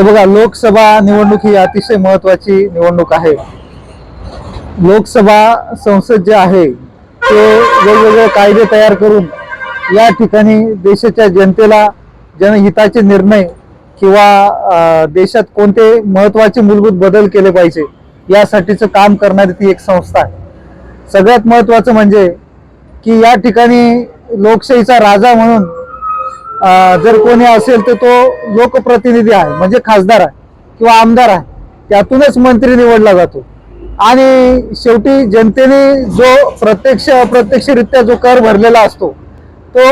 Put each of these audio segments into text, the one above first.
हे बघा लोकसभा निवडणूक ही अतिशय महत्वाची निवडणूक आहे. लोकसभा संसद जे आहे ते वेगवेगळे कायदे तयार करून या ठिकाणी देशाच्या जनतेला जनहिताचे निर्णय किंवा देशात कोणते महत्त्वाचे मूलभूत बदल केले पाहिजे यासाठीचं काम करणारी ती एक संस्था आहे. सगळ्यात महत्वाचं म्हणजे की या ठिकाणी लोकशाहीचा राजा म्हणून जर कोणी असेल तर तो लोकप्रतिनिधी आहे म्हणजे खासदार आहे किंवा आमदार आहे त्यातूनच मंत्री निवडला जातो. आणि शेवटी जनतेने जो प्रत्यक्ष अप्रत्यक्षरित्या जो कर भरलेला असतो तो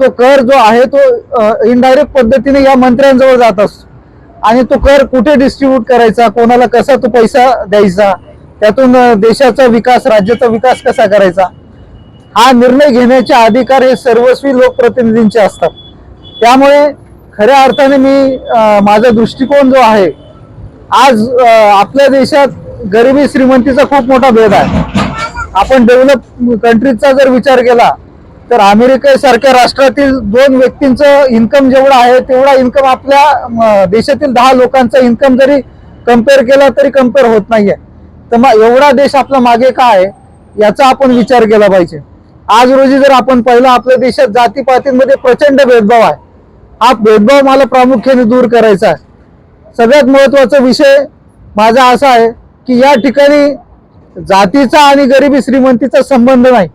तो कर जो आहे तो इनडायरेक्ट पद्धतीने या मंत्र्यांजवळ जात असतो. आणि तो कर कुठे डिस्ट्रीब्यूट करायचा कोणाला कसा तो पैसा द्यायचा त्यातून देशाचा विकास राज्याचा विकास कसा करायचा हा निर्णय घेण्याचे अधिकार हे सर्वस्वी लोकप्रतिनिधींचे असतात. त्यामुळे खऱ्या अर्थाने मी माझा दृष्टिकोन जो आहे आज आपल्या देशात गरिबी श्रीमंतीचा खूप मोठा भेद आहे. आपण डेव्हलप कंट्रीजचा जर विचार केला तर अमेरिकेसारख्या राष्ट्रातील दोन व्यक्तींचं इन्कम जेवढं आहे तेवढा इन्कम आपल्या देशातील दहा लोकांचा इन्कम जरी कंपेअर केला तरी कंपेअर होत नाहीये. तर मग एवढा देश आपला मागे काय आहे याचा आपण विचार केला पाहिजे. आज रोजी जर आपण पाहिलं आपल्या देशात जातीपातींमध्ये प्रचंड भेदभाव आहे. हा भेदभाव मला प्रामुख्याने दूर करायचा आहे. सगळ्यात महत्त्वाचा विषय माझा असा आहे की या ठिकाणी जातीचा आणि गरिबी श्रीमंतीचा संबंध नाही.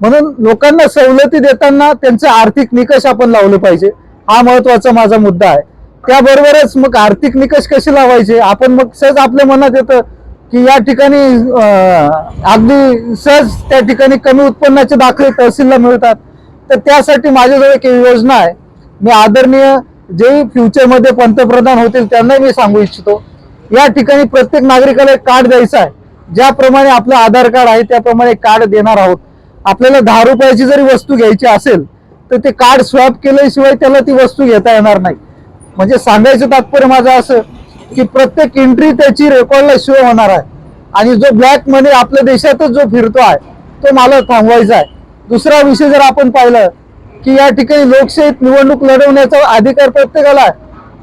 म्हणून लोकांना सवलती देताना त्यांचे आर्थिक निकष आपण लावले पाहिजे. हा महत्त्वाचा माझा मुद्दा आहे. त्याबरोबरच मग आर्थिक निकष कसे लावायचे? आपण मग सहज आपल्या मनात येतं की या ठिकाणी अगदी सहज त्या ठिकाणी कमी उत्पन्नाचे दाखले तहसीलला मिळतात. तर त्यासाठी माझ्याजवळ एक योजना आहे. मी आदरणीय जे फ्युचरमध्ये पंतप्रधान होतील त्यांनाही मी सांगू इच्छितो. या ठिकाणी प्रत्येक नागरिकाला एक कार्ड द्यायचं आहे. ज्याप्रमाणे आपलं आधार कार्ड आहे त्याप्रमाणे कार्ड देणार आहोत. आपल्याला दहा रुपयाची जरी वस्तू घ्यायची असेल तर ते कार्ड स्वॅप केल्याशिवाय त्याला ती वस्तू घेता येणार नाही. म्हणजे सांगायचं तात्पर्य माझं असं की प्रत्येक एंट्री त्याची रेकॉर्डला शो होणार आहे. आणि जो ब्लॅक मनी आपल्या देशातच जो फिरतो आहे तो मला थांबवायचा आहे. दुसरा विषय जर आपण पाहिलं की या ठिकाणी लोकशाहीत निवडणूक लढवण्याचा अधिकार प्रत्येकाला आहे.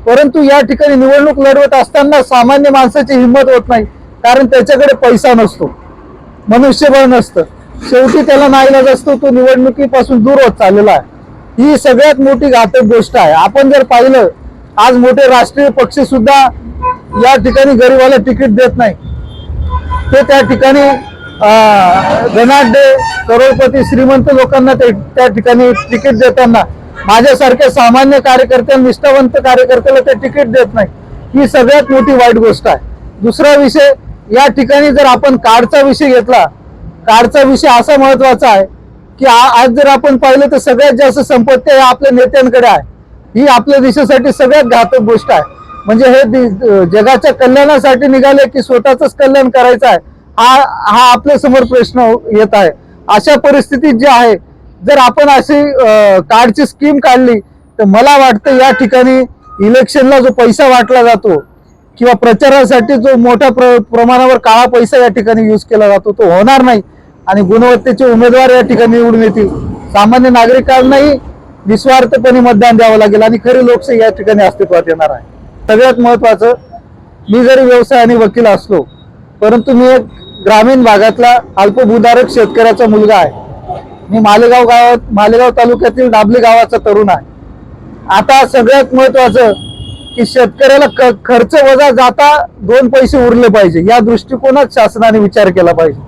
परंतु या ठिकाणी निवडणूक लढवत असताना सामान्य माणसाची हिंमत होत नाही कारण त्याच्याकडे पैसा नसतो मनुष्यबळ नसतं. शेवटी त्याला नाईलाज असतो तो निवडणुकीपासून दूर होत चाललेला आहे. ही सगळ्यात मोठी घातक गोष्ट आहे. आपण जर पाहिलं आज मोठे राष्ट्रीय पक्ष सुद्धा या ठिकाणी गरीबाला तिकीट देत नाही. ते त्या ठिकाणी धनाढ्य करोडपती श्रीमंत लोकांना ते त्या ठिकाणी तिकीट देताना माझ्यासारख्या सामान्य कार्यकर्त्यांना निष्ठावंत कार्यकर्त्याला ते तिकीट देत नाही. ही सगळ्यात मोठी वाईट गोष्ट आहे. दुसरा विषय या ठिकाणी जर आपण कार्डचा विषय घेतला कार्डचा विषय असा महत्त्वाचा आहे की आज जर आपण पाहिलं तर सगळ्यात जास्त संपत्ती आहे आपल्या नेत्यांकडे आहे. ही आपल्या देशासाठी सगळ्यात घातक गोष्ट आहे. म्हणजे हे जगाच्या कल्याणासाठी निघाले की स्वतःच कल्याण करायचं आहे. हा हा आपल्यासमोर प्रश्न येत आहे. अशा परिस्थितीत जे आहे जर आपण अशी कार्डची स्कीम काढली तर मला वाटतं या ठिकाणी इलेक्शनला जो पैसा वाटला जातो किंवा प्रचारासाठी जो मोठ्या प्र प्रमाणावर काळा पैसा या ठिकाणी यूज केला जातो तो होणार नाही. आणि गुणवत्तेचे उमेदवार या ठिकाणी निवडून येतील. सामान्य नागरिकांनाही निस्वार्थपणे मतदान द्यावं लागेल आणि खरी लोकशाही या ठिकाणी अस्तित्वात येणार आहे. सगळ्यात महत्वाचं मी जरी व्यवसाय आणि वकील असलो परंतु मी एक ग्रामीण भागातला अल्पभूधारक शेतकऱ्याचा मुलगा आहे. मी मालेगाव गावात मालेगाव तालुक्यातील दाबली गावाचा तरुण आहे. आता सगळ्यात महत्वाचं की शेतकऱ्याला खर्च वजा जाता दोन पैसे उरले पाहिजे. या दृष्टिकोनात शासनाने विचार केला पाहिजे.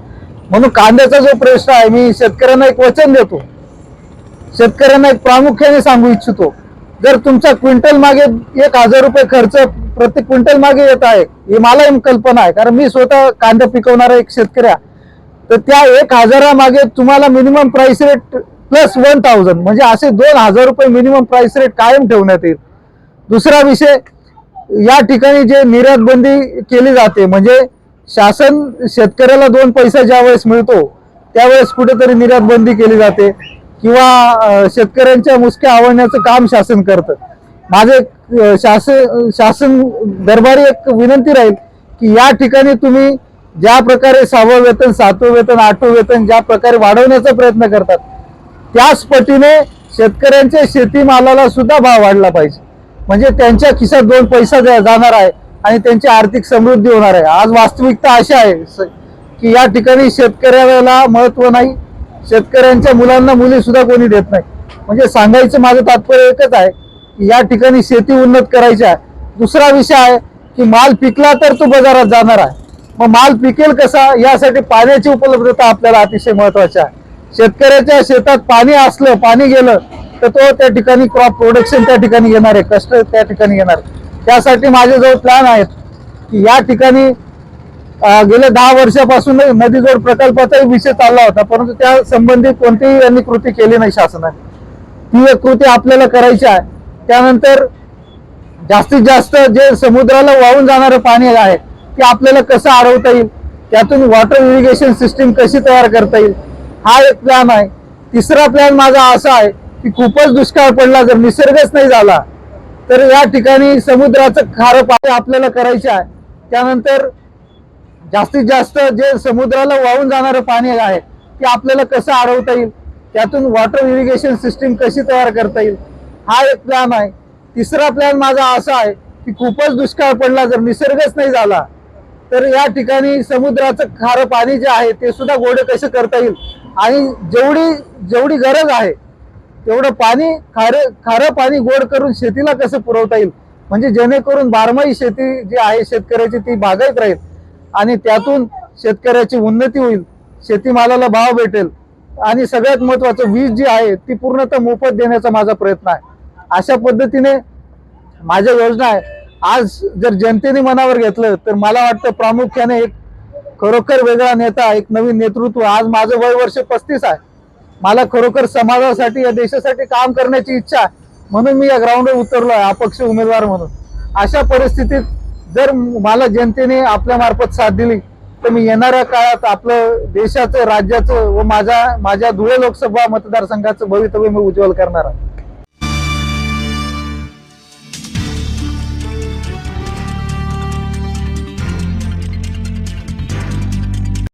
म्हणून कांद्याचा जो प्रश्न आहे मी शेतकऱ्यांना एक वचन देतो. शेतकऱ्यांना एक प्रामुख्याने सांगू इच्छितो. जर तुमचा क्विंटल मागे एक हजार रुपये खर्च प्रत्येक क्विंटल मागे येत आहे ही मला कल्पना आहे. कारण मी स्वतः कांदा पिकवणारा एक शेतकऱ्या तर त्या एक हजारामागे तुम्हाला minimum price rate plus one thousand म्हणजे असे दोन हजार रुपये मिनिमम प्राइस रेट कायम ठेवण्यात येईल. दुसरा विषय या ठिकाणी जे निर्यात बंदी केली जाते म्हणजे शासन शेतकऱ्याला दोन पैसा ज्या वेळेस मिळतो त्यावेळेस कुठेतरी निर्यात बंदी केली जाते. किंवा शेतकऱ्यांच्या मुसक्या आवडण्याचं काम शासन करतं. माझे शासन शासन दरबारी एक विनंती राहील की या ठिकाणी तुम्ही ज्या प्रकारे सहावं वेतन सातवं वेतन आठवं वेतन ज्या प्रकारे वाढवण्याचा प्रयत्न करतात त्याच पटीने शेतकऱ्यांच्या शेतीमालाला सुद्धा भाव वाढला पाहिजे. म्हणजे त्यांच्या खिशात दोन पैसा जाणार आहे आणि त्यांची आर्थिक समृद्धी होणार आहे. आज वास्तविकता अशी आहे स- की या ठिकाणी शेतकऱ्याला महत्त्व नाही शेतकऱ्यांच्या मुलांना मुली सुद्धा कोणी देत नाही. म्हणजे सांगायचं माझं तात्पर्य एकच आहे की या ठिकाणी शेती उन्नत करायची आहे. दुसरा विषय आहे की माल पिकला तर तो बाजारात जाणार आहे. मग माल पिकेल कसा यासाठी पाण्याची उपलब्धता आपल्याला अतिशय महत्वाची आहे. शेतकऱ्याच्या शेतात पाणी असलं पाणी गेलं तर तो त्या ठिकाणी क्रॉप प्रोडक्शन त्या ठिकाणी येणार आहे कष्ट त्या ठिकाणी येणार आहे. त्यासाठी माझ्याजवळ प्लॅन आहेत की या ठिकाणी गेल्या दहा वर्षापासून नदी जोड प्रकल्पाचाही विषय चालला होता परंतु त्या संबंधी कोणतीही यांनी कृती केली नाही शासनाने. ती एक कृती आपल्याला करायची आहे. त्यानंतर जास्तीत जास्त जे समुद्राला वाहून जाणारं पाणी आहे ते आपल्याला कसं अडवता येईल? त्यातून वॉटर इरिगेशन सिस्टीम कशी तयार करता येईल? हा एक प्लॅन आहे. तिसरा प्लॅन माझा असा आहे की खूपच दुष्काळ पडला जर निसर्गच नाही झाला तर या ठिकाणी समुद्राचं खारं पाणी आपल्याला करायचं आहे. त्यानंतर जास्तीत जास्त जे समुद्राला वाहून जाणारं पाणी आहे ते आपल्याला कसं अडवता येईल? त्यातून वॉटर इरिगेशन सिस्टीम कशी तयार करता येईल? हा एक प्लॅन आहे. तिसरा प्लॅन माझा असा आहे की खूपच दुष्काळ पडला जर निसर्गच नाही झाला तर या ठिकाणी समुद्राचं खारं पाणी जे आहे ते सुद्धा गोडे कसं करता येईल? आणि जेवढी जेवढी गरज आहे तेवढं पाणी खारं खारं पाणी गोड करून शेतीला कसं पुरवता येईल? म्हणजे जेणेकरून बारमाही शेती जी आहे शेतकऱ्याची ती बागायत राहील. आणि त्यातून शेतकऱ्याची उन्नती होईल शेतीमालाला भाव भेटेल. आणि सगळ्यात महत्वाचं वीज जी आहे ती पूर्णतः मोफत देण्याचा माझा प्रयत्न आहे. अशा पद्धतीने माझ्या योजना आहे. आज जर जनतेने मनावर घेतलं तर मला वाटतं प्रामुख्याने एक खरोखर वेगळा नेता एक नवीन नेतृत्व आज माझं वय वर्ष पस्तीस आहे. मला खरोखर समाजासाठी या देशासाठी काम करण्याची इच्छा आहे. म्हणून मी या ग्राउंडवर उतरलो आहे अपक्ष उमेदवार म्हणून. अशा परिस्थितीत जर मला जनतेने आपल्या मार्फत साथ दिली तर मी येणाऱ्या काळात आपलं देशाचं राज्याचं व माझ्या माझ्या धुळे लोकसभा मतदारसंघाचं भवितव्य मी उज्ज्वल करणार आहे.